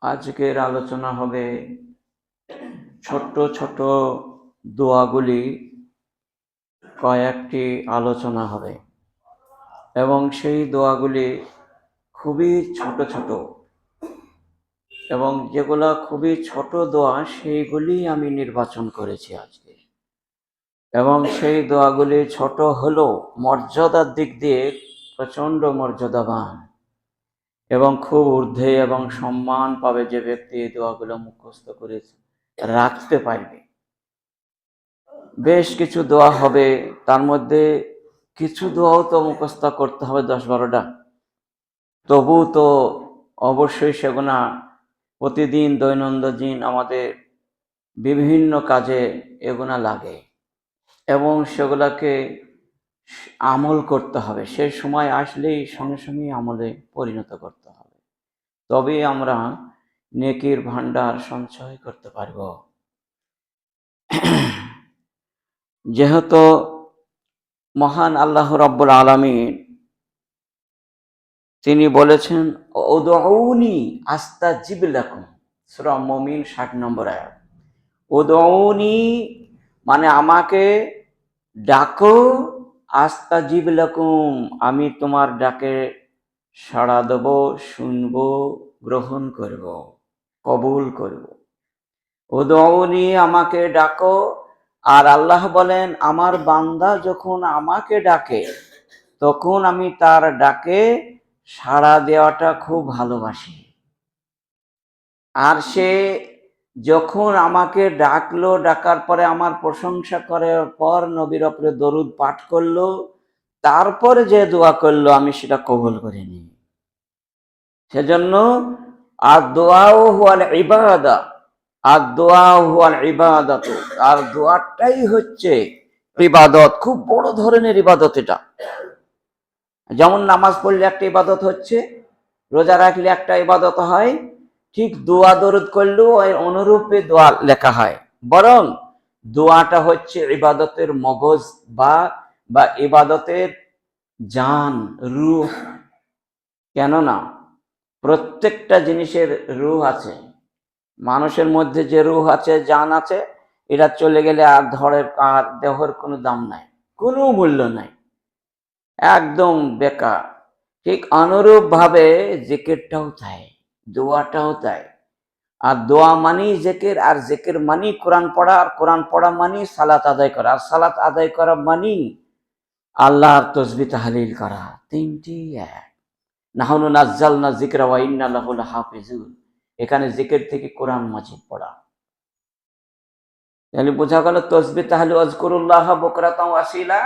আজকের আলোচনা হবে ছোট্ট ছোট দোয়াগুলি কয়েকটি আলোচনা হবে। এবং সেই দোয়াগুলি খুবই ছোট ছোট। এবং যেগুলো খুবই ছোট দোয়া, সেইগুলি আমি নির্বাচন করেছি আজকে। এবং সেই দোয়াগুলি ছোট হলেও মর্যাদার দিক দিয়ে প্রচণ্ড মর্যাদাবান। এবং খুব ঊর্ধ্বে এবং সম্মান পাবে যে ব্যক্তি এই দোয়াগুলো মুখস্থ করে রাখতে পারবে। বেশ কিছু দোয়া হবে, তার মধ্যে কিছু দোয়াও তো মুখস্থ করতে হবে দশ বারোটা। তবু তো অবশ্যই সেগুলা প্রতিদিন দৈনন্দিন আমাদের বিভিন্ন কাজে এগুলা লাগে। এবং সেগুলাকে আমল করতে হবে। সেই সময় আসলেই সঙ্গে সঙ্গে আমলে পরিণত করতে হবে। তবেই আমরা নেকির ভান্ডার সঞ্চয় করতে পারব। যেহেতু মহান আল্লাহ রব্বুল আলমিন তিনি বলেছেন ওদৌনি আস্তা জিবিলাকুম সুরা মমিন ষাট নম্বর আয়াত। ওদৌনি মানে আমাকে ডাকো আস্তা জিবিলাকুম আমি তোমার ডাকে সাড়া দেব, শুনব, গ্রহণ করব, কবুল করব। ওদৌনি আমাকে ডাকো। আর আল্লাহ বলেন, আমার বান্দা যখন আমাকে ডাকে, তখন আমি তার ডাকে সাড়া দেওয়াটা খুব ভালোবাসি। আর সে যখন আমাকে ডাকলো, ডাকার পরে আমার প্রশংসা করার পর নবীর ওপরে দরুদ পাঠ করল, তারপরে যে দোয়া করল, আমি সেটা কবল করিনি। সেজন্য আর দোয়াও হুয়াল ইবাদা, আর দোয়া হুয়াল ইবাদত, আর দোয়াটাই হচ্ছে ইবাদত, খুব বড় ধরনের ইবাদত এটা। যেমন নামাজ পড়লে একটা ইবাদত হচ্ছে, রোজা রাখলে একটা ইবাদত হয় ঠিক দোয়া দরুদ করলেও ওই অনুরূপে দোয়া লেখা হয়। বরং দোয়াটা হচ্ছে ইবাদতের মগজ বা বা ইবাদতের জান, রুহ। কেননা প্রত্যেকটা জিনিসের রুহ আছে। মানুষের মধ্যে যে রুহ আছে, জান আছে, এটা চলে গেলে আর ধরের আর দেহর কোনো দাম নাই, কোনো মূল্য নাই। একদম বেকার। ঠিক অনুরূপ ভাবে জেকেরটাও তাই দোয়াটাও তাই আর দোয়া মানি জেকের, আর জেকের মানি কোরআন পড়া, আর কোরআন পড়া মানি সালাত আদায় করা। আর সালাত আদায় করা মানি আল্লাহর তসবি তাহলিল করা। তিনটি এক। নাহনু নাজ্জাল না জিকরা ওয়া ইন্না লাহুল হাফিজুন। এখানে জিকের থেকে কোরআন মাজিদ পড়া। তাহলে বোঝা গেল তসবি তাহলে অজকরুল্লাহ বকরাতাম আসিলা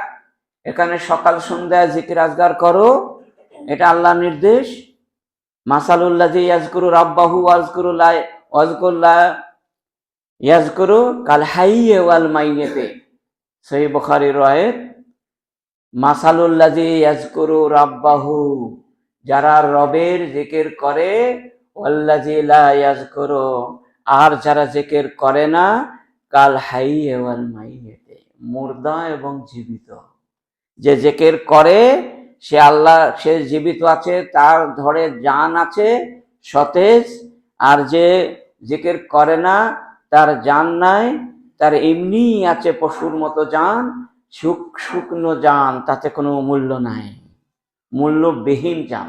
এখানে সকাল সন্ধ্যায় জিকির আজগার করো। এটা আল্লাহ নির্দেশ। মাসালুল্লাহ যে ইয়াজকুরু রাব্বাহু ওয়াজকুরুল্লাহ ওয়াজকুল্লাহ ইয়াজকুরু কাল হাইয়ে ওয়াল মাইয়েতে। সেই বুখারী রয়েত মাসালুল্লাহ যে ইয়াজকুরু রাব্বাহু, যারা রবের জিকির করে ওয়াল্লাজি লা ইয়াজকুরু আর যারা জিকির করে না, কাল হাইয়ে ওয়াল মাইয়েতে, মুর্দা এবং জীবিত। যে জেকের করে সে আল্লাহ, সে জীবিত আছে, তার ধরে জান আছে, সতেজ, আর যে জেকের করে না, তার জান নাই, তার এমনি আছে পশুর মতো জান শুক শুকনো জান, তাতে কোনো মূল্য নাই, মূল্যবিহীন জান।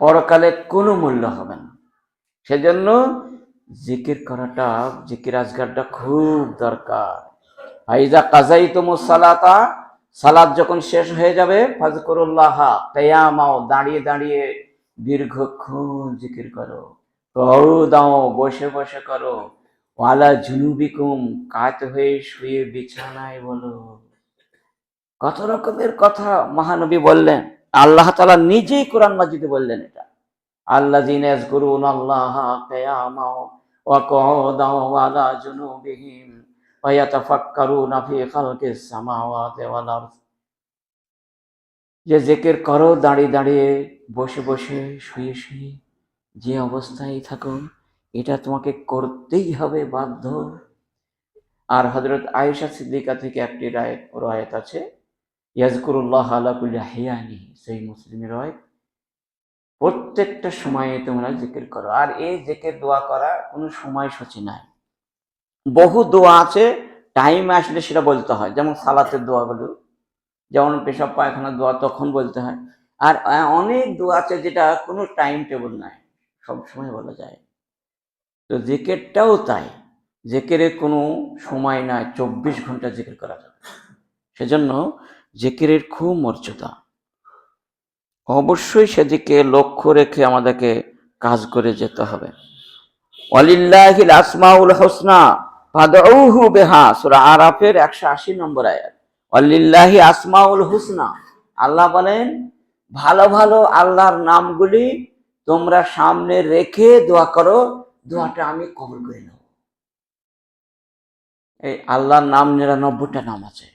পরকালে কোনো মূল্য হবে না। সেজন্য জিকির করাটা, জিকির আজগারটা খুব দরকার। আইজা কাজাই তোমো সালাতা সালাদ যখন শেষ হয়ে যাবে, ফাজকুরুল্লাহ, কেয়ামাও, দাঁড়িয়ে দাঁড়িয়ে দীর্ঘক্ষণ জিকির করো দাও বসে বসে করো। ওয়ালা জুনুবিকুম, কাত হয়ে শুয়ে বিছানায় বলো। কত রকমের কথা মহানবী বললেন। আল্লাহ তালা নিজেই কোরআন মাজিদে বললেন এটা। আল্লাহ জিনেস করুন আল্লাহ কেয়ামাও, ওয়া ওয়ালা জুনুবিহিম। ওয়াতাফাক্কারুনা ফি সামাওয়াতি ওয়াল আরদ। যে জেকের করো, দাঁড়িয়ে দাঁড়িয়ে, বসে বসে, শুয়ে শুয়ে, যে অবস্থায় থাকো, এটা তোমাকে করতেই হবে বাধ্য। আর হজরত আয়েশা সিদ্দিকা থেকে একটি রায়, রায়ত আছে, ইয়াজকুরুল্লাহ আলা কুল্লি হিয়ানি, সেই মুসলিমের রায়, প্রত্যেকটা সময়ে তোমরা জিকির করো। আর এই জিকির, দোয়া করা কোনো সময় সময়সূচি নাই। বহু দোয়া আছে টাইম আসলে সেটা বলতে হয়। যেমন সালাতের দোয়াগুলো যেমন পেশাব, পায়খানার দোয়া তখন বলতে হয়। আর অনেক দোয়া আছে যেটা কোনো টাইম টেবল নাই, সব সময় বলা যায়। তো জেকেরটাও তাই জেকেরের কোনো সময় নাই, চব্বিশ ঘণ্টা জেকের করা যাবে। সেজন্য জেকেরের খুব মর্যাদা। অবশ্যই সেদিকে লক্ষ্য রেখে আমাদেরকে কাজ করে যেতে হবে। ওয়ালিল্লাহিল আসমাউল হোসনা। ফাদউহু বিহা, সূরা আরাফের 180 নম্বর আয়াত। ওয়ালিল্লাহি আসমাউল হুসনা। আল্লাহ বলেন, ভালো ভালো আল্লাহর নামগুলি তোমরা সামনে রেখে দোয়া করো, দোয়াটা আমি করে নেব। এই আল্লাহর নাম নিরানব্বইটা নাম আছে।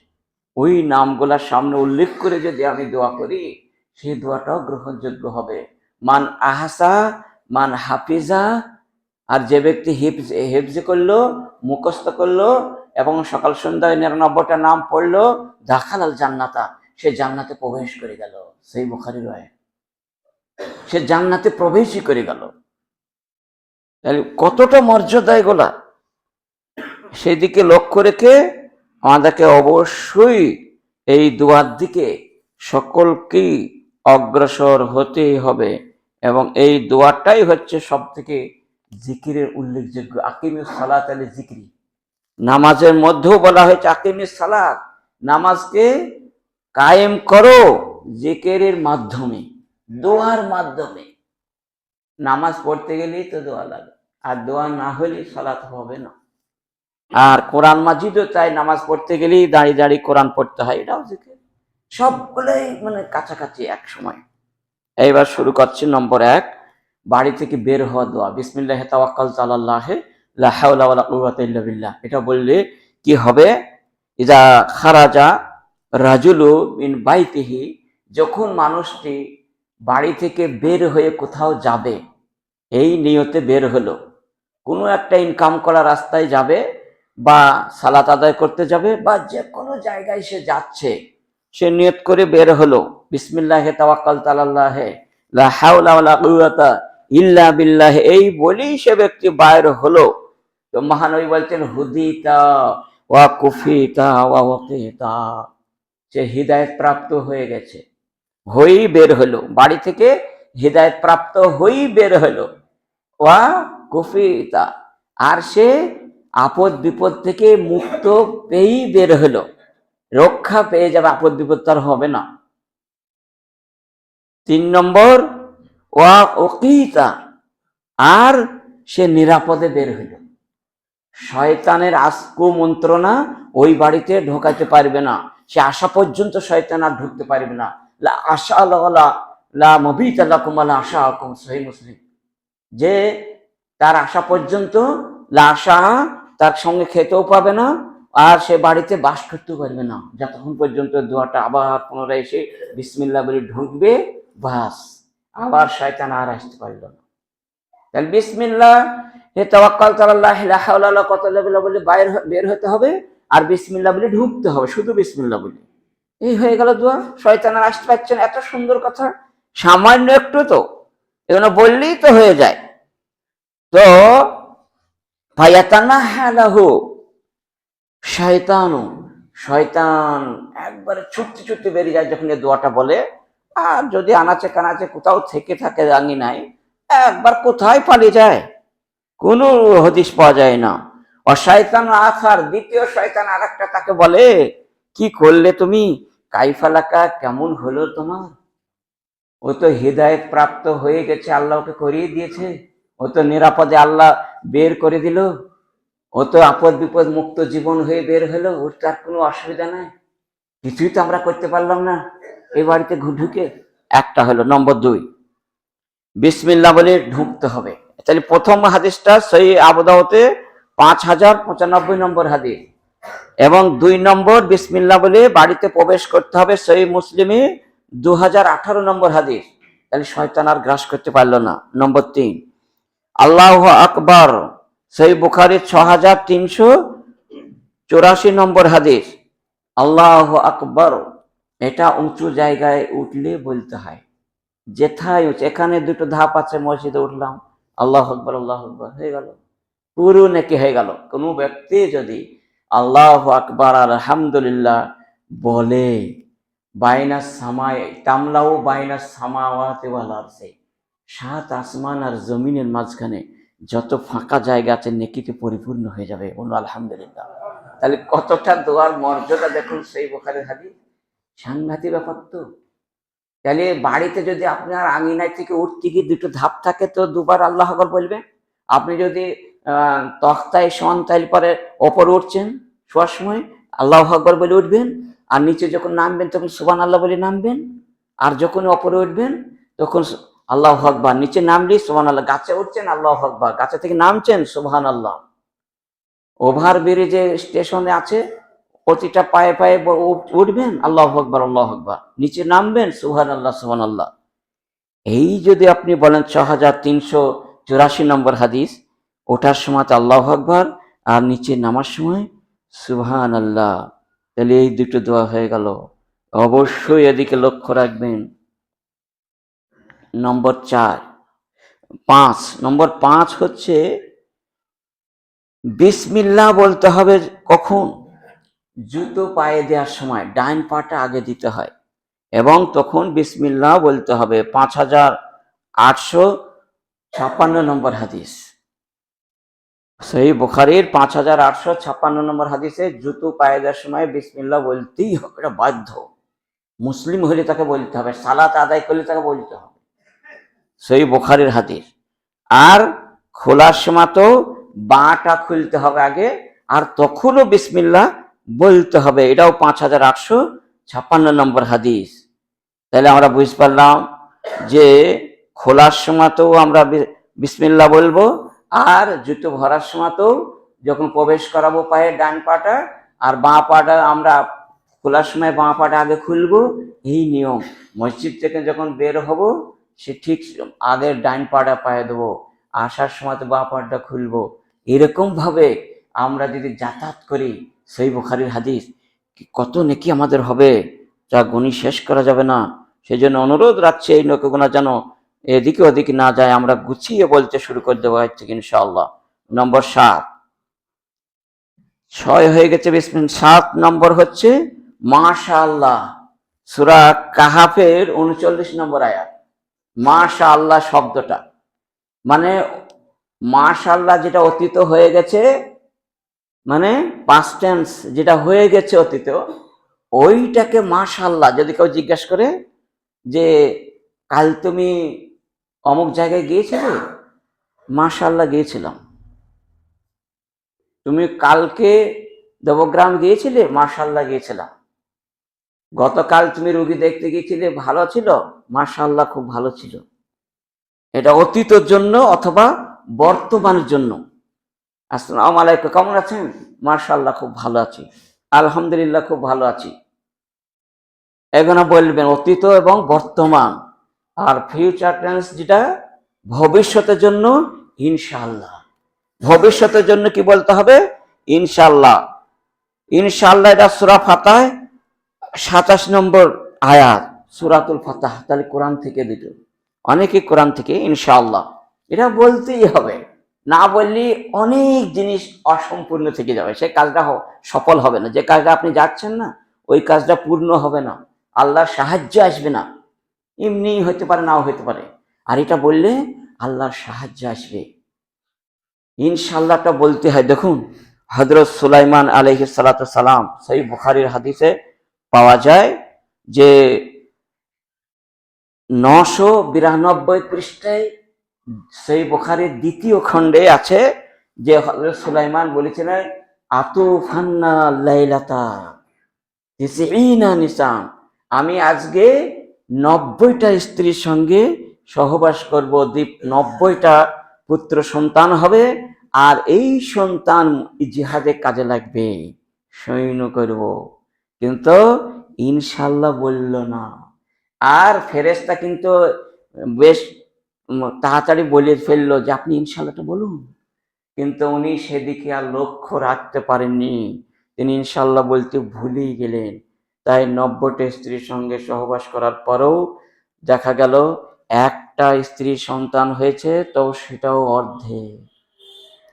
ওই নামগুলার সামনে উল্লেখ করে যদি আমি দোয়া করি, সেই দোয়াটাও গ্রহণযোগ্য হবে। মান আহাসা, মান হাফিজা আর যে ব্যক্তি হিফজ হিফজ করল, মুখস্থ করল এবং সকাল সন্ধ্যায় নিরানব্বইটা নাম পড়ল, দাখাল জান্নাতা, সে জান্নাতে প্রবেশ করে গেল। সেই বুখারি রয়। সে জান্নাতে প্রবেশই করে গেল। কতটা মর্যাদা এগুলা? সেদিকে লক্ষ্য রেখে আমাদেরকে অবশ্যই এই দুয়ার দিকে সকলকেই অগ্রসর হতেই হবে এবং এই দুয়ারটাই হচ্ছে সব থেকে জিকিরের উল্লেখযোগ্য, আকিমুস সালাত আলী জিকিরি। নামাজের মধ্যেও বলা হয়েছে আকিমুস সালাত। নামাজকে কায়েম করো জিকিরের মাধ্যমে, দোয়ার মাধ্যমে। নামাজ পড়তে গেলেই তো দোয়া লাগে, আর দোয়া না হলে সালাত হবে না। আর কোরআন মাজিদও তাই, নামাজ পড়তে গেলেই দাঁড়িয়ে দাঁড়িয়ে কোরআন পড়তে হয়, এটাও জিকির। সবগুলোই মানে কাছাকাছি এক সময় এইবার শুরু করছি নম্বর এক। বাড়ি থেকে বের হওয়া দোয়া। বিসমিল্লাহ তাওয়াক্কাল তাআলাল্লাহে লা হাওলা ওয়ালা কুওয়াতা ইল্লা বিল্লাহ। এটা বললে কি হবে? ইজা খারাজা রাজুলু মিন বাইতিহি, যখন মানুষটি বাড়ি থেকে বের হয়ে কোথাও যাবে, এই নিয়তে বের হলো। কোনো একটা ইনকাম করা রাস্তায় যাবে বা সালাত আদায় করতে যাবে বা যে কোনো জায়গায় সে যাচ্ছে, সে নিয়ত করে বের হলো। বিসমিল্লাহ তাওয়াক্কাল তাআলাল্লাহে লা হাওলা ওয়ালা কুওয়াতা ইল্লা বিল্লাহ, এই বলেই সে ব্যক্তি বাইর হলো। তো মহানবী বলছেন হুদিতা ওয়া কুফিতা ওয়া ওয়াকিতা। সে হৃদায়ত প্রাপ্ত হয়ে গেছে হয়েই বের হলো। বাড়ি থেকে হৃদায়ত প্রাপ্ত হয়েই বের হলো। ওয়া কুফিতা, আর সে আপদ বিপদ থেকে মুক্ত পেয়েই বের হলো। রক্ষা পেয়ে যাবে, আপদ বিপদ তার হবে না। তিন নম্বর ওয়া ওকিতা আর সে নিরাপদে বের হইল। শয়তানের আসকু মন্ত্রণা ওই বাড়িতে ঢোকাতে পারবে না। সে আসা পর্যন্ত শয়তান আর ঢুকতে পারবে না। লা আশা আল্লাহ লা মবিত আল্লাহ কুমালা আশা আকুম সহি মুসলিম। যে তার আসা পর্যন্ত, লা আশা তার সঙ্গে খেতেও পাবে না, আর সে বাড়িতে বাস করতেও পারবে না। যতক্ষণ পর্যন্ত দোয়াটা আবার পুনরায় এসে বিসমিল্লা বলে ঢুকবে, বাস। আবার শয়তান আর আসতে পারল না। তাহলে বিসমিল্লা হে তাওয়াক্কাল তাআলা লা হাওলা বিল্লাহ বলে বাইর বের হতে হবে আর বিসমিল্লা বলে ঢুকতে হবে, শুধু বিসমিল্লা বলে। এই হয়ে গেল দোয়া, শয়তান আর আসতে পারছে না, এত সুন্দর কথা। সামান্য একটু তো এগুলো বললেই তো হয়ে যায়। তো ফায়াতানা হালাহু শয়তানু শয়তান একবারে ছুটতে ছুটতে বেরিয়ে যায় যখন এই দোয়াটা বলে। আর যদি আনাচে কানাচে কোথাও থেকে থাকে জানি নাই একবার কোথায় পালিয়ে যায়? কোনো হদিস পাওয়া যায় না। ও শয়তান আখার, দ্বিতীয় শয়তান আর একটা তাকে বলে, কি করলে তুমি? কাইফালাকা, কেমন হলো তোমার? ও তো হৃদায়ত প্রাপ্ত হয়ে গেছে, আল্লাহকে করিয়ে দিয়েছে। ও তো নিরাপদে আল্লাহ বের করে দিল। ও তো আপদ বিপদ মুক্ত জীবন হয়ে বের হলো। ওর তার কোনো অসুবিধা নাই। কিছুই তো আমরা করতে পারলাম না। এই বাড়িতে ঢুকে একটা হলো, নম্বর দুই। বিসমিল্লা বলে ঢুকতে হবে। তাহলে প্রথম হাদিসটা সেই আবদাহতে পাঁচ হাজার পঁচানব্বই নম্বর হাদিস। এবং দুই নম্বর বিসমিল্লা বলে বাড়িতে প্রবেশ করতে হবে সেই মুসলিমে দু হাজার আঠারো নম্বর হাদিস। তাহলে শয়তান আর গ্রাস করতে পারল না। নম্বর তিন, আল্লাহ আকবর, সেই বুখারি ছ হাজার তিনশো চৌরাশি নম্বর হাদিস। আল্লাহ আকবর। এটা উঁচু জায়গায় উঠলে বলতে হয়। যেথায় উঠছে এখানে দুটো ধাপ আছে, মসজিদে উঠলাম, আল্লাহ আকবর আল্লাহ আকবর, হয়ে গেল। পুরো নাকি হয়ে গেল। কোনো ব্যক্তি যদি আল্লাহ আকবর, আলহামদুলিল্লাহ বলে, বাইনা সামায় তামলাও বাইনা সামাওয়াতে আরসে, সাত আসমান আর জমিনের মাঝখানে যত ফাঁকা জায়গা আছে, নেকিতে পরিপূর্ণ হয়ে যাবে। বলুন, আলহামদুলিল্লাহ। তাহলে কতটা দোয়ার মর্যাদা দেখুন সেই বোখারের হাদিস? সাংঘাতিক ব্যাপার তো। তাহলে বাড়িতে যদি আপনার আঙিনায় থেকে উঠতে গিয়ে দুটো ধাপ থাকে তো দুবার আল্লাহ আকবর বলবেন আপনি যদি তক্তায় শোন পরে ওপরে উঠছেন শোয়ার সময়, আল্লাহ আকবর বলে উঠবেন। আর নিচে যখন নামবেন তখন সুবান আল্লাহ বলে নামবেন। আর যখন ওপরে উঠবেন তখন আল্লাহ আকবর, নিচে নামলি সুবান আল্লাহ গাছে উঠছেন, আল্লাহ আকবর। গাছে থেকে নামছেন সুবহান আল্লাহ ওভার ব্রিজে স্টেশনে আছে প্রতিটা পায়ে পায়ে উঠবেন। আল্লাহ আকবর আল্লাহ আকবর। নিচে নামবেন সুহান আল্লাহ সুহান আল্লাহ এই যদি আপনি বলেন ছ হাজার তিনশো চুরাশি নম্বর হাদিস, ওঠার সময় তো আল্লাহ আকবর, আর নিচে নামার সময় সুবহান আল্লাহ তাহলে এই দুটো দোয়া হয়ে গেল। অবশ্যই এদিকে লক্ষ্য রাখবেন। নম্বর চার, পাঁচ। নম্বর পাঁচ হচ্ছে, বিসমিল্লাহ বলতে হবে কখন? জুতো পায়ে দেওয়ার সময় ডাইন পাটা আগে দিতে হয় এবং তখন বিসমিল্লাহ বলতে হবে পাঁচ হাজার আটশো ছাপ্পান্ন নম্বর হাদিস। সেই বুখারির পাঁচ হাজার আটশো ছাপ্পান্ন নম্বর হাদিসে জুতো পায়ে দেওয়ার সময় বিসমিল্লাহ বলতেই হবে, এটা বাধ্য। মুসলিম হলে তাকে বলতে হবে, সালাত আদায় করলে তাকে বলতে হবে। সেই বুখারির হাদিস। আর খোলার সময় তো বাঁটা খুলতে হবে আগে, আর তখনও বিসমিল্লাহ বলতে হবে, এটাও পাঁচ হাজার আটশো ছাপ্পান্ন নম্বর হাদিস। তাহলে আমরা বুঝতে পারলাম যে খোলার সময়তেও আমরা বিসমিল্লা বলব, আর জুতো ভরার সময়তেও যখন প্রবেশ করাবো পায়ে ডান পাটা, আর বাঁ পাটা আমরা খোলার সময় বাঁ পাটা আগে খুলবো, এই নিয়ম। মসজিদ থেকে যখন বের হব, সে ঠিক আগে ডান পাটা পায়ে দেবো, আসার সময় তো বাঁ পাটা খুলবো। এরকম ভাবে আমরা যদি যাতায়াত করি সেই বুখারির হাদিস কত নেকি আমাদের হবে, যা গুণী শেষ করা যাবে না। সেই জন্য অনুরোধ রাখছে এই নৌকোগুনা যেন এদিকে ওদিকে না যায়, আমরা গুছিয়ে বলতে শুরু করে দেবো হচ্ছে ইনশাআল্লাহ। নম্বর সাত। ছয় হয়ে গেছে বিসমিন সাত নম্বর হচ্ছে মাশা আল্লাহ সুরা কাহাফের উনচল্লিশ নম্বর আয়াত। মাশা আল্লাহ শব্দটা। মানে মাশাল্লাহ যেটা অতীত হয়ে গেছে মানে পাস্ট টেন্স যেটা হয়ে গেছে অতীত ওইটাকে মাশাল্লাহ যদি কেউ জিজ্ঞাসা করে যে, কাল তুমি অমুক জায়গায় গিয়েছিলে? মাশাল্লাহ গিয়েছিলাম। তুমি কালকে দেবগ্রাম গিয়েছিলে? মাশাল্লাহ গিয়েছিলাম। গতকাল তুমি রুগী দেখতে গিয়েছিলে? ভালো ছিল? মাশাল্লাহ খুব ভালো ছিল। এটা অতীতের জন্য অথবা বর্তমানের জন্য। আসসালামু আলাইকুম, কেমন আছেন? মার্শাল্লাহ খুব ভালো আছি। আলহামদুলিল্লাহ, খুব ভালো আছি। এখানে বলবেন, অতীত এবং বর্তমান আর ফিউচার টেন্স যেটা, ভবিষ্যতের জন্য ইনশাআল্লাহ। ভবিষ্যতের জন্য কি বলতে হবে? ইনশাআল্লাহ। ইনশাআল্লাহ, এটা সুরা ফাতায় সাতাশ নম্বর আয়াত, সুরাতুল ফাতাহ, তাহলে কোরআন থেকে দিত অনেকে কোরআন থেকে ইনশাআল্লাহ। এটা বলতেই হবে। না বললে অনেক জিনিস অসম্পূর্ণ থেকে যাবে। সেই কাজটা সফল হবে না। যে কাজটা আপনি যাচ্ছেন না, ওই কাজটা পূর্ণ হবে না। আল্লাহর সাহায্য আসবে না। এমনি হতে পারে, নাও হতে পারে। আর এটা বললে আল্লাহর সাহায্য আসবে। ইনশাল্লাহটা বলতে হয়। দেখুন হজরত সুলাইমান আলহ সালাম সেই বুখারির হাদিসে পাওয়া যায় যে নশো বিরানব্বই পৃষ্ঠায় সেই বোখারের দ্বিতীয় খণ্ডে আছে যে হজরত সুলাইমান বলেছিলেন, আতুফান্না লাইলাতা তিসঈনা নিসান আমি আজকে নব্বইটা স্ত্রীর সঙ্গে সহবাস করব দ্বীপ নব্বইটা পুত্র সন্তান হবে, আর এই সন্তান জিহাদে কাজে লাগবে, সৈন্য করব। কিন্তু ইনশাল্লাহ বলল না। আর ফেরেশতা কিন্তু বেশ তাড়াতাড়ি বলে ফেলল যে, আপনি ইনশাল্লাহটা বলুন। কিন্তু উনি সেদিকে আর লক্ষ্য রাখতে পারেননি। তিনি ইনশাল্লাহ বলতে ভুলেই গেলেন। তাই নব্বইটা স্ত্রীর সঙ্গে সহবাস করার পরেও দেখা গেল, একটা স্ত্রী সন্তান হয়েছে, তো সেটাও অর্ধে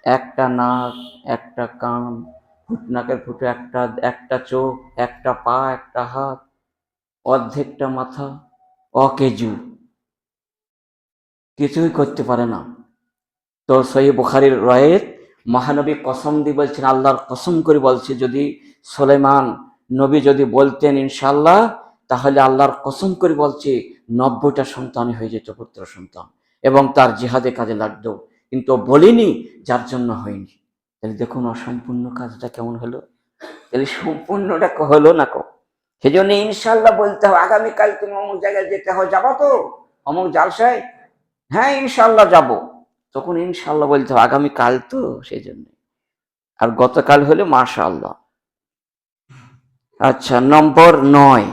একটা নাক, একটা কান, ফুটনাকের ফুটে, একটা একটা চোখ, একটা পা, একটা হাত, অর্ধেকটা মাথা, অকেজু। কিছুই করতে পারে না। তো সহি বুখারির রয়েত মহানবী কসম দিয়ে বলছেন, আল্লাহর কসম করে বলছে, যদি সোলেমান নবী যদি বলতেন ইনশাল্লাহ তাহলে আল্লাহর কসম করে বলছে, নব্বইটা সন্তান হয়ে যেত পুত্র সন্তান। এবং তার জিহাদে কাজে লাগতো। কিন্তু বলিনি, যার জন্য হয়নি। তাহলে দেখুন, অসম্পূর্ণ কাজটা কেমন হলো? তাহলে সম্পূর্ণটা হলো না কো? সেই জন্য ইনশাল্লাহ বলতে হবে, আগামীকাল তুমি অমুক জায়গায় যেতে হয় যাব তো? অমুক জালসায়? হ্যাঁ ইনশাল্লাহ যাব। তখন ইনশাল্লাহ বলতে হবে আগামীকাল তো সেই জন্য। আর গতকাল হলে মাশা আল্লাহ আচ্ছা নম্বর নয়।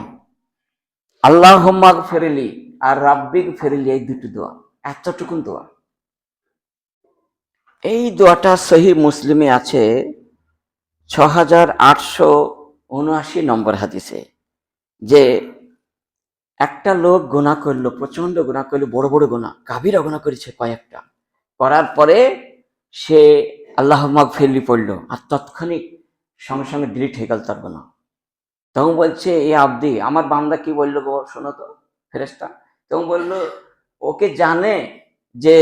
আল্লাহ মাগ ফেরেলি আর রাব্বিক ফেরেলি, এই দুটো দোয়া। এতটুকুন দোয়া। এই দোয়াটা সহি মুসলিমে আছে ছ হাজার আটশো উনআশি নম্বর হাদিসে, যে একটা লোক গোনা করল প্রচণ্ড গোনা করল, বড় বড় গোনা কাবিরা গুণা করেছে কয়েকটা। করার পরে সে আল্লাহ ফেললি পড়ল, আর তৎক্ষণিক সঙ্গে সঙ্গে ডিলিট হয়ে গেল তার গুণা। তখন বলছে, এ আব্দি, আমার বান্দা কি বলল গো, শোনো তো ফেরেস্তা তখন বলল, ওকে জানে যে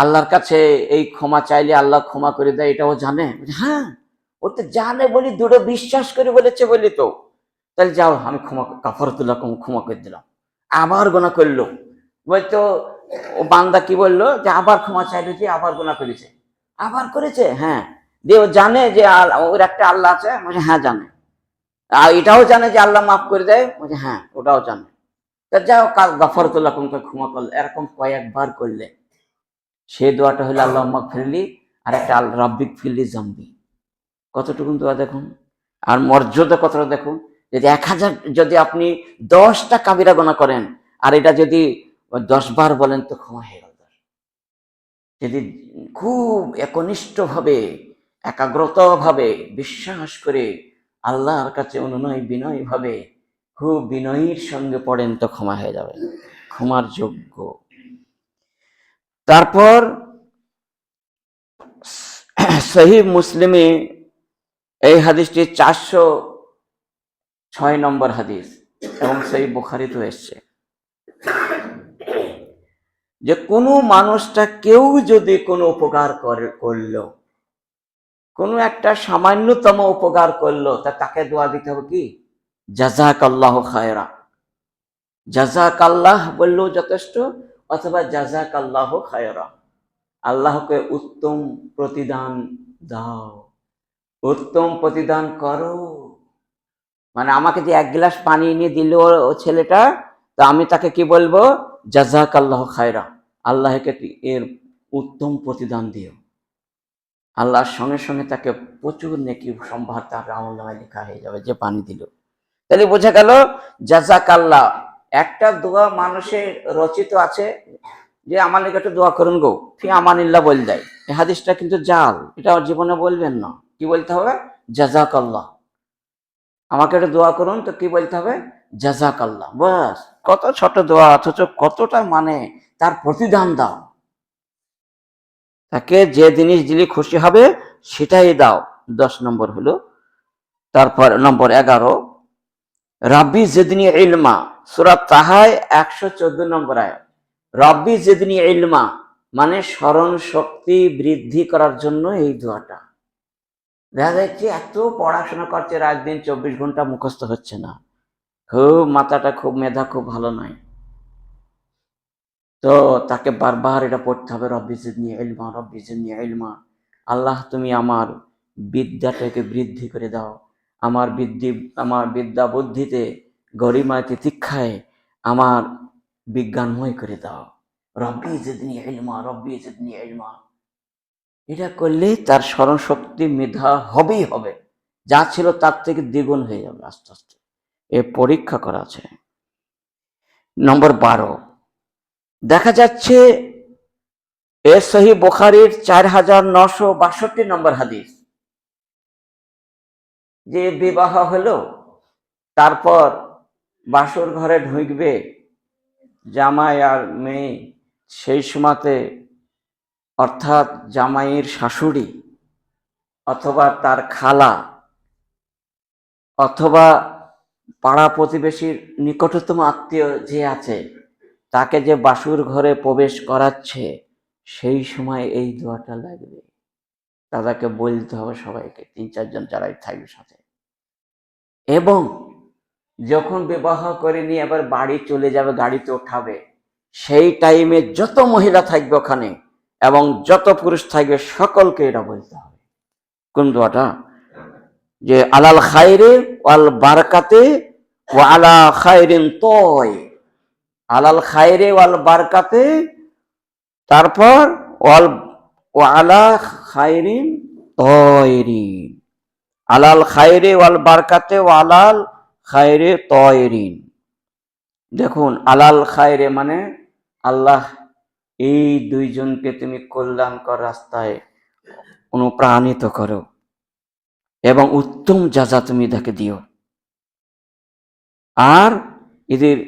আল্লাহর কাছে এই ক্ষমা চাইলে আল্লাহ ক্ষমা করে দেয়, এটাও জানে? হ্যাঁ ও তো জানে বলি দুটো বিশ্বাস করে বলেছে বলি তো। তাহলে যাও, আমি ক্ষমা কাপড় কাফরতুল্লাহ ক্ষমা করে দিলাম। আবার গোনা করল। বলতো বান্দা কি বলল? যে আবার ক্ষমা চাইলো যে আবার গোনা করেছে। আবার করেছে? হ্যাঁ। দিয়ে ও জানে যে ওর একটা আল্লাহ আছে। বলছে হ্যাঁ জানে। আর এটাও জানে যে আল্লাহ মাফ করে দেয়। বলছে হ্যাঁ ওটাও জানে। তা যাও গাফরতুল্লাহ তোমাকে ক্ষমা করলে। এরকম কয়েকবার করলে সে দোয়াটা হলো আল্লাহ মাফ ফিরলি আর একটা রাব্বিক ফিরলি জাম্বি। কতটুকু দোয়া দেখুন? আর মর্যাদা কতটা দেখুন? যদি এক হাজার, যদি আপনি দশটা কাবিরা গোনা করেন, আর এটা যদি দশ বার বলেন, তো ক্ষমা হয়ে গেল যদি খুব একনিষ্ঠভাবে, একাগ্রতভাবে বিশ্বাস করে আল্লাহর কাছে অনুনয় বিনয় ভাবে খুব বিনয়ের সঙ্গে পড়েন, তো ক্ষমা হয়ে যাবে। ক্ষমার যোগ্য। তারপর সহি মুসলিমে এই হাদিসটি চারশো ছয় নম্বর হাদিস এবং সেই বুখারিতেও এসছে। যে কোনো মানুষটা কেউ যদি কোনো উপকার করে, করল, কোনো একটা সামান্যতম উপকার করল, তা তাকে দোয়া দিতে হবে কি? জাজাক আল্লাহ খায়রা। জাজাক আল্লাহ বললেও যথেষ্ট, অথবা জাজাক আল্লাহ খায়রা। আল্লাহকে উত্তম প্রতিদান দাও। উত্তম প্রতিদান করো। মানে আমাকে যে এক গ্লাস পানি এনে দিল ও ছেলেটা, তো আমি তাকে কি বলব? জাজাক আল্লাহ খায়রা। আল্লাহকে এর উত্তম প্রতিদান দিও। আল্লাহর সঙ্গে সঙ্গে তাকে প্রচুর নেকি সম্ভার তার আমলায় লেখা হয়ে যাবে যে পানি দিল। তাহলে বোঝা গেল জাজাক আল্লাহ একটা দোয়া মানুষের রচিত আছে যে, আমার লেগে একটু দোয়া করুন গো, ফি আমানিল্লাহ বল দেয়। এই হাদিসটা কিন্তু জাল, এটা জীবনে বলবেন না। কি বলতে হবে? জাজাক আল্লাহ আমাকে একটা দোয়া করুন, তো কি বলতে হবে? জাজাক আল্লাহ বাস, কত ছোট দোয়া, অথচ কতটা মানে তার প্রতিদান দাও। তাকে যে জিনিস দিলে খুশি হবে, সেটাই দাও। দশ নম্বর হলো, তারপর নম্বর এগারো, রাব্বি জেদনি ইলমা সুরাত তাহায় একশো চোদ্দ নম্বর আয়াত। রব্বি জেদনি ইলমা মানে স্মরণ শক্তি বৃদ্ধি করার জন্য এই দোয়াটা। দেখা যাচ্ছে এত পড়াশোনা করছে রাত দিন চব্বিশ ঘণ্টা মুখস্থ হচ্ছে না। খুব মাথাটা খুব, মেধা খুব ভালো নয় তো তাকে বারবার এটা পড়তে হবে রব্বি জিদনি ইলমা রব্বি জিদনি ইলমা। আল্লাহ, তুমি আমার বিদ্যাটাকে বৃদ্ধি করে দাও। আমার বৃদ্ধি আমার বিদ্যা বুদ্ধিতে গরিমায় তিতিক্ষায় আমার বিজ্ঞানময় করে দাও। রব্বি জিদনি ইলমা রব্বি জিদনি ইলমা। এটা করলে তার স্মরণ শক্তি মেধা হবেই হবে। যা ছিল তার থেকে দ্বিগুণ হয়ে যাবে আস্তে আস্তে। এ পরীক্ষা করা আছে। নম্বর বারো। দেখা যাচ্ছে এ সহি বোখারির চার হাজার নশো বাষট্টি নম্বর হাদিস। যে বিবাহ হলো, তারপর বাসর ঘরে ঢুকবে, জামাই আর মেয়ে সেই সময়তে অর্থাৎ জামাইয়ের শাশুড়ি অথবা তার খালা অথবা পাড়া প্রতিবেশীর নিকটতম আত্মীয় যে আছে, তাকে যে বাসুর ঘরে প্রবেশ করাচ্ছে, সেই সময় এই দোয়াটা লাগবে। তাদেরকে বলতে হবে সবাইকে, তিন চারজন যারাই থাকবে সাথে। এবং যখন বিবাহ করে নিয়ে আবার বাড়ি চলে যাবে, গাড়িতে ওঠাবে, সেই টাইমে যত মহিলা থাকবে ওখানে এবং যত পুরুষ থাকবে সকলকে এটা বলতে হবে। কোন দোয়াটা? যে আলাল খাইরে ওয়াল বারকাতে ও আলা খাইরিন তয়। আলাল খাইরে ওয়াল বারকাতে, তারপর ওয়াল ও আলা খাইরিন তয়রিন আলাল খাইরে ওয়াল বারকাতে ও আলাল খাইরে তয়রিন। দেখুন, আলাল খাইরে মানে আল্লাহ এই দুইজনকে তুমি কল্যাণকর রাস্তায় অনুপ্রাণিত করো এবং উত্তম যাজা তুমি তাকে দিও। আর এদের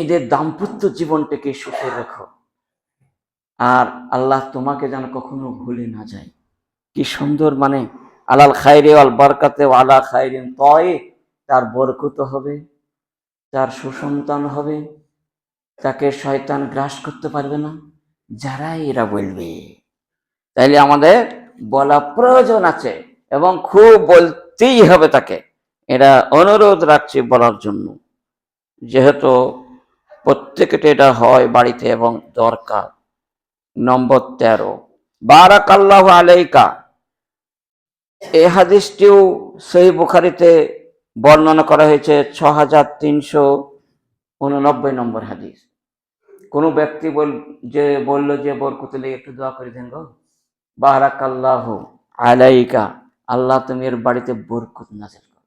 এদের দাম্পত্য জীবনটাকে সুখে রেখো। আর আল্লাহ তোমাকে যেন কখনো ভুলে না যায়। কি সুন্দর মানে আলাল খাইরে আল বরকাতে আলা খাইরিন তয় তার বরকত হবে, তার সুসন্তান হবে তাকে শয়তান গ্রাস করতে পারবে না, যারাই এরা বলবে। তাইলে আমাদের বলা প্রয়োজন আছে এবং খুব বলতেই হবে তাকে। এরা অনুরোধ রাখছে বলার জন্য। যেহেতু প্রত্যেকটা এটা হয় বাড়িতে এবং দরকার। নম্বর তেরো, বারাকাল্লাহ আলাইকা। এই হাদিসটিও সেই বুখারিতে বর্ণনা করা হয়েছে ছ হাজার তিনশো উননব্বই নম্বর হাদিস। কোনো ব্যক্তি বল, যে বলল যে বরকতে লেগে একটু দোয়া করে দেন গো। বারাকাল্লাহ আলাইকা, আল্লাহ তুমি এর বাড়িতে বরকুত নাজিল করো।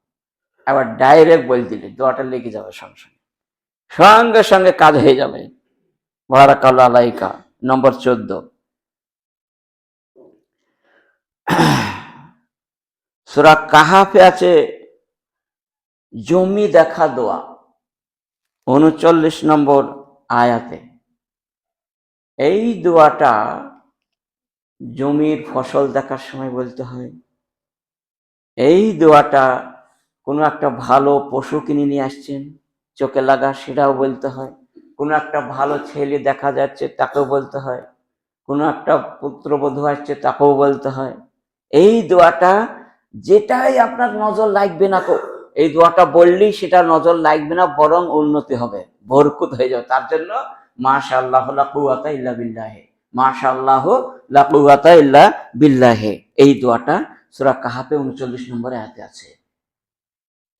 আবার ডাইরেক্ট বল দিলে, দোয়াটা লেগে যাবে সঙ্গে সঙ্গে। সঙ্গে সঙ্গে কাজ হয়ে যাবে। বারাকাল্লাহ আলাইকা, নম্বর চোদ্দ। সুরা কাহাফে আছে, জমি দেখা দোয়া। উনচল্লিশ নম্বর আয়াতে। এই দোয়াটা জমির ফসল দেখার সময় বলতে হয়। এই দোয়াটা কোনো একটা ভালো পশু কিনে নিয়ে আসছেন, চোখে লাগা সেটাও বলতে হয়। কোনো একটা ভালো ছেলে দেখা যাচ্ছে তাকেও বলতে হয়। কোনো একটা পুত্রবধূ আসছে তাকেও বলতে হয়। এই দোয়াটা যেটাই আপনার নজর লাগবে না এই দোয়াটা বললেই সেটা নজর লাগবে না, বরং উন্নতি হবে, বরকুত হয়ে যাবে। তার জন্য মাশা আল্লাহ লাকুয়াতা ইল্লা বিল্লাহে মাশা আল্লাহ লাকুয়াতা ইল্লা বিল্লাহে। এই দোয়াটা সুরা কাহাপে উনচল্লিশ নম্বরে হাতে আছে।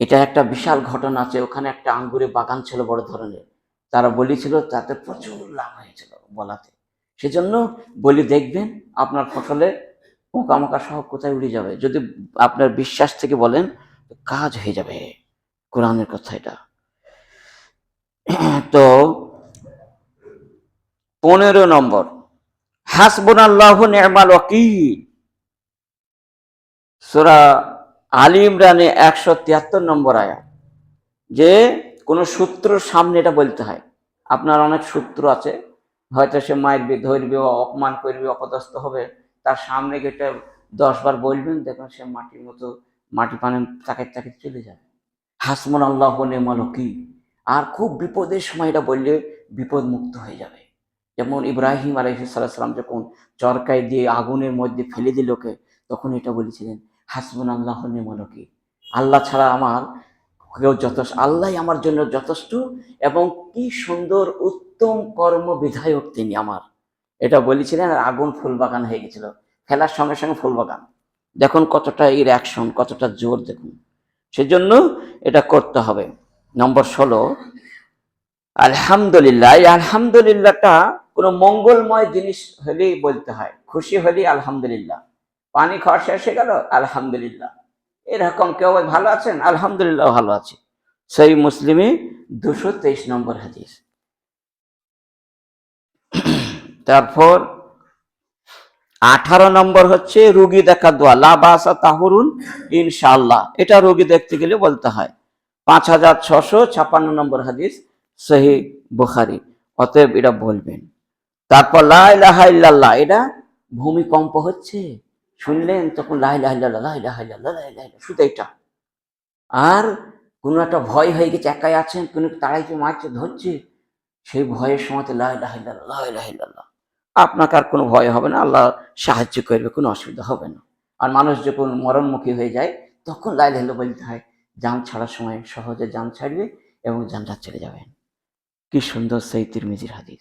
এটা একটা বিশাল ঘটনা আছে, ওখানে একটা আঙ্গুরে বাগান ছিল বড় ধরনের। তারা বলেছিল তাতে প্রচুর লাভ হয়েছিল বলাতে। সেজন্য বলি, দেখবেন আপনার ফসলে পোকামাকা সহ কোথায় উড়ে যাবে। যদি আপনার বিশ্বাস থেকে বলেন কাজ হয়ে যাবে। কোরআনের কথা এটা। তো পনেরো নম্বর। হাসবুন আল্লাহ নেমাল সোরা আলী ইমরানে একশো তিয়াত্তর নম্বর আয়া যে কোনো সূত্রর সামনে এটা বলতে হয়। আপনার অনেক সূত্র আছে। হয়তো সে মারবে, ধরবে অপমান করবে, অপদস্থ হবে। তার সামনে গেটে দশ বার বলবেন দেখুন সে মাটির মতো মাটি পানে তাকে তাকে চলে যাবে। হাসমন আল্লাহ নেমাল কি আর খুব বিপদের সময় এটা বললে বিপদ মুক্ত হয়ে যাবে। যেমন ইব্রাহিম আলহিসাল্লাম যখন চরকায় দিয়ে আগুনের মধ্যে ফেলে দিল ওকে, তখন এটা বলেছিলেন, হাসমন আল্লাহ নেমাল কি আল্লাহ ছাড়া আমার কেউ যথেষ্ট, আল্লাহ আমার জন্য যথেষ্ট এবং কি সুন্দর উত্তম কর্ম বিধায়ক তিনি আমার। এটা বলেছিলেন আর আগুন ফুলবাগান হয়ে গেছিল। ফেলার সঙ্গে সঙ্গে ফুলবাগান। দেখুন কতটা এর অ্যাকশন কতটা জোর দেখুন। সেজন্য এটা করতে হবে। নম্বর ষোলো, আলহামদুলিল্লাহ, এই আলহামদুলিল্লাহটা কোনো মঙ্গলময় জিনিস হলেই বলতে হয়। খুশি হলেই আলহামদুলিল্লাহ। পানি খাওয়া শেষ হয়ে গেল, আলহামদুলিল্লাহ। এরকম কেউ ভালো আছেন? আলহামদুলিল্লাহ ভালো আছে। সেই মুসলিমে দুশো তেইশ নম্বর হাদিস। তারপর আঠারো নম্বর হচ্ছে, রুগী দেখা দোয়া লাবাসা তাহরুন ইনশাল্লাহ এটা রুগী দেখতে গেলে বলতে হয়। পাঁচ হাজার ছশো ছাপান্ন নম্বর হাদিস, সহি বুখারি। অতএব এটা বলবেন। তারপর লাহা ইল্লাল্লাহ, এটা ভূমিকম্প হচ্ছে। শুনলেন তখন লাহ লাহা লাহ শুধু এটা। আর কোনো একটা ভয় হয়ে গেছে, একাই আছেন, কোনো তাড়াইছে মারছে, ধরছে, সেই ভয়ের সময় লাহ লাই লাহ ইল্লাল্লাহ। আপনাকে আর কোনো ভয় হবে না, আল্লাহ সাহায্য করবে, কোনো অসুবিধা হবে না। আর মানুষ যখন মরণমুখী হয়ে যায়, তখন লাইল হেলো বলতে হয়, যান ছাড়ার সময় সহজে যান ছাড়বে এবং যানটা চলে যাবেন। কি সুন্দর সেই তিরমিজির হাদিস।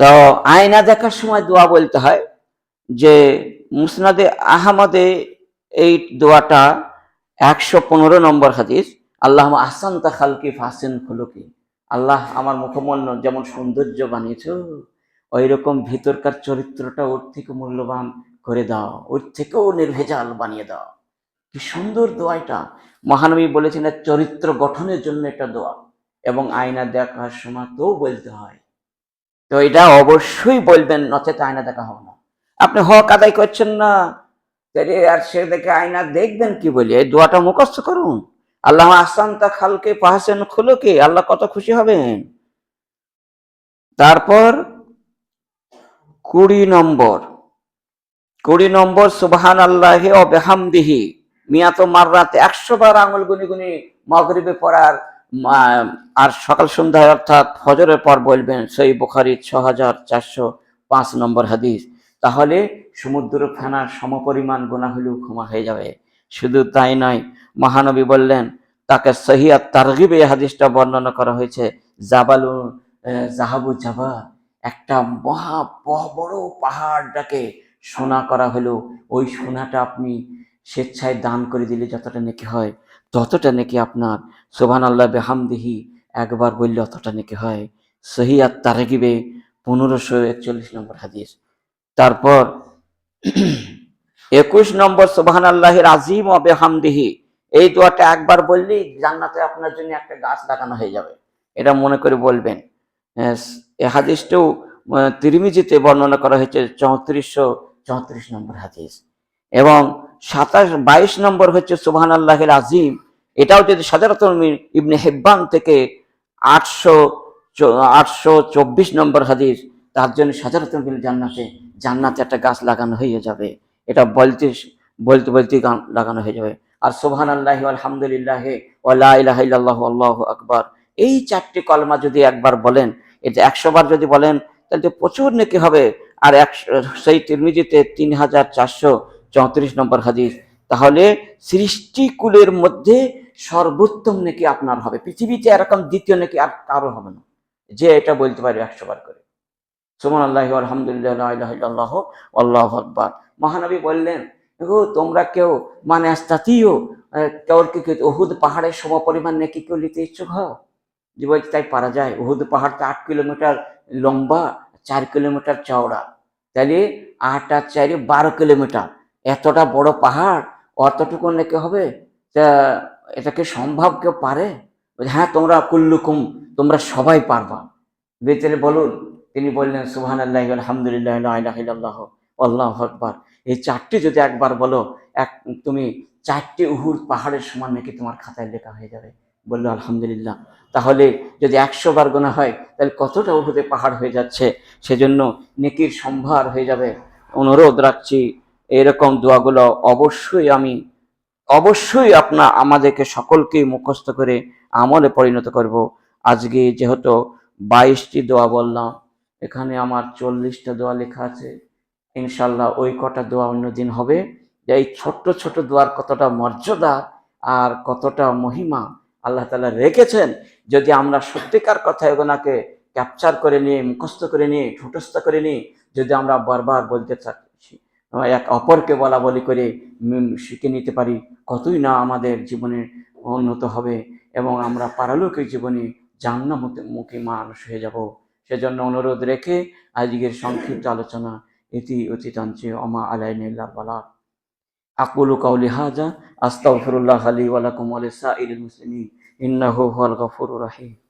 তো আয়না দেখার সময় দোয়া বলতে হয় যে, মুসনাদে আহমদে এই দোয়াটা একশো পনেরো নম্বর হাদিস আল্লাহ আহসান তা খালকি ফাসেন খুলুকি। আল্লাহ আমার মুখমন্য যেমন সৌন্দর্য বানিয়েছ ওই রকম ভিতরকার চরিত্রটা ওর থেকে মূল্যবান করে দাও, ওর থেকেও নির্ভেজাল বানিয়ে দাও। কি সুন্দর দোয়া এটা। মহানবী বলেছেন চরিত্র গঠনের জন্য একটা দোয়া এবং আয়না দেখার সময় তো বলতে হয়। তো এটা অবশ্যই বলবেন, নচেত আয়না দেখা হবে না। আপনি হক আদায় করছেন না আর সে দেখে আয়না দেখবেন কি বলি? এই দোয়াটা মুখস্থ করুন। আল্লাহ আসান তা খালকে পাহাসেন খুলোকে, আল্লাহ কত খুশি হবেন। তারপর কুড়ি নম্বর। কুড়ি নম্বর সুবহান আল্লাহে ও বেহামদিহি। মিয়া তো মাররাতে একশো বার আঙুল গুনি গুনি মগরিবে পড়ার আর সকাল সন্ধ্যায় অর্থাৎ ফজরের পর বলবেন সেই বুখারি ছ হাজার চারশো পাঁচ নম্বর হাদিস। তাহলে সমুদ্র ফেনার সমপরিমাণ গুণা হলেও ক্ষমা হয়ে যাবে। শুধু তাই নয়, মহানবী বললেন, তাকে সহিয়া তারগিবে হাদিসটা বর্ণনা করা হয়েছে, জাবালু জাহাবু জাবা একটা মহা বড় পাহাড়টাকে সোনা করা হলো। ওই সোনাটা আপনি স্বেচ্ছায় দান করে দিলে যতটা নেকি হয়, ততটা নাকি আপনার। সোভান আল্লাহ বেহামদিহি, একবার বললে অতটা নাকি হয়। সহি আর তারাকিবে পনেরোশো একচল্লিশ নম্বর হাদিস। তারপর একুশ নম্বর সোভান আল্লাহের আজিম ও বেহামদিহি। এই দোয়াটা একবার বললেই জান্নাতে আপনার জন্য একটা গাছ লাগানো হয়ে যাবে। এটা মনে করে বলবেন। এ হাদিসটাও তিরমিজিতে বর্ণনা করা হয়েছে চৌত্রিশশো চৌত্রিশ নম্বর হাদিস। এবং সাতাশ, বাইশ নম্বর হচ্ছে সুবহান আল্লাহের আজিম এটাও যদি সাজারাতুল ইবনে হেব্বান থেকে আটশো আটশো চব্বিশ নম্বর হাদিস, তার জন্য সাজারাতুল জান্নাতে জান্নাতে একটা গাছ লাগানো হয়ে যাবে। এটা বলতে বলতে বলতে গান- লাগানো হয়ে যাবে। আর সুবহান আল্লাহ আলহামদুলিল্লাহ ওলা ইলাহা ইল্লাল্লাহ আল্লাহ আকবার। এই চারটি কলমা যদি একবার বলেন এটা একশো বার যদি বলেন, তাহলে তো প্রচুর নাকি হবে। আর একশো সেই তিরমিজিতে তিন হাজার চারশো চৌত্রিশ নম্বর হাদিস। তাহলে সৃষ্টিকুলের মধ্যে সর্বোত্তম নাকি আপনার হবে। পৃথিবীতে এরকম দ্বিতীয় নাকি আর কারও হবে না। যে এটা বলতে পারবে একশো বার করে। সুমন আল্লাহ আলহামদুলিল্লাহ আল্লাহ আকবার। মহানবী বললেন গো তোমরা কেউ মানে আস্তাতিও কেউ কি ওহুদ পাহাড়ের সম পরিমাণ নাকি কেউ নিতে ইচ্ছুক হও? যে বলছে তাই পারা যায়। ওহুদ পাহাড় তো আট কিলোমিটার লম্বা, চার কিলোমিটার চওড়া। তাহলে আট আর চারি বারো কিলোমিটার। এতটা বড় পাহাড়, অতটুকু নাকি হবে? তা এটাকে সম্ভব কেউ পারে? হ্যাঁ তোমরা কুল্লুকুম, তোমরা সবাই পারবা। বেতরে বলুন, তিনি বললেন সুহান আল্লাহ আলহামদুলিল্লাহ আল্লাহ আল্লাহ আকবার। এই চারটি যদি একবার বলো, এক, তুমি চারটি উহুর পাহাড়ের সমান নাকি তোমার খাতায় লেখা হয়ে যাবে? বলল, আলহামদুলিল্লাহ। তাহলে যদি একশো বার গোনা হয়, তাহলে কতটা উহুদে পাহাড় হয়ে যাচ্ছে? সেজন্য নেকির সম্ভার হয়ে যাবে। অনুরোধ রাখছি, এরকম দোয়াগুলো অবশ্যই আমি, অবশ্যই আপনা, আমাদেরকে সকলকেই মুখস্থ করে আমলে পরিণত করব। আজকে যেহেতু বাইশটি দোয়া বললাম, এখানে আমার চল্লিশটা দোয়া লেখা আছে। ইনশাল্লাহ ওই কটা দোয়া অন্যদিন হবে। যে এই ছোট্ট ছোট দোয়ার কতটা মর্যাদা আর কতটা মহিমা আল্লাহ তালা রেখেছেন যদি আমরা সত্যিকার কথা এগুলাকে ক্যাপচার করে নিয়ে, মুখস্থ করে নিয়ে, ঠোঁটস্থ করে নিয়ে যদি আমরা বারবার বলতে চাচ্ছি এক অপরকে বলা বলি করে শিখে নিতে পারি, কতই না আমাদের জীবনে উন্নত হবে এবং আমরা পারলৌকিক জীবনে জান্নামতে মুখী মানুষ হয়ে যাব। সেজন্য অনুরোধ রেখে আজকের সংক্ষিপ্ত আলোচনা এটি অতীতাঞ্চে অমা আলাইনিল্লাহ বলা أقول قولي هذا أستغفر الله لي ولكم ولسائر المسلمين إنه هو الغفور الرحيم.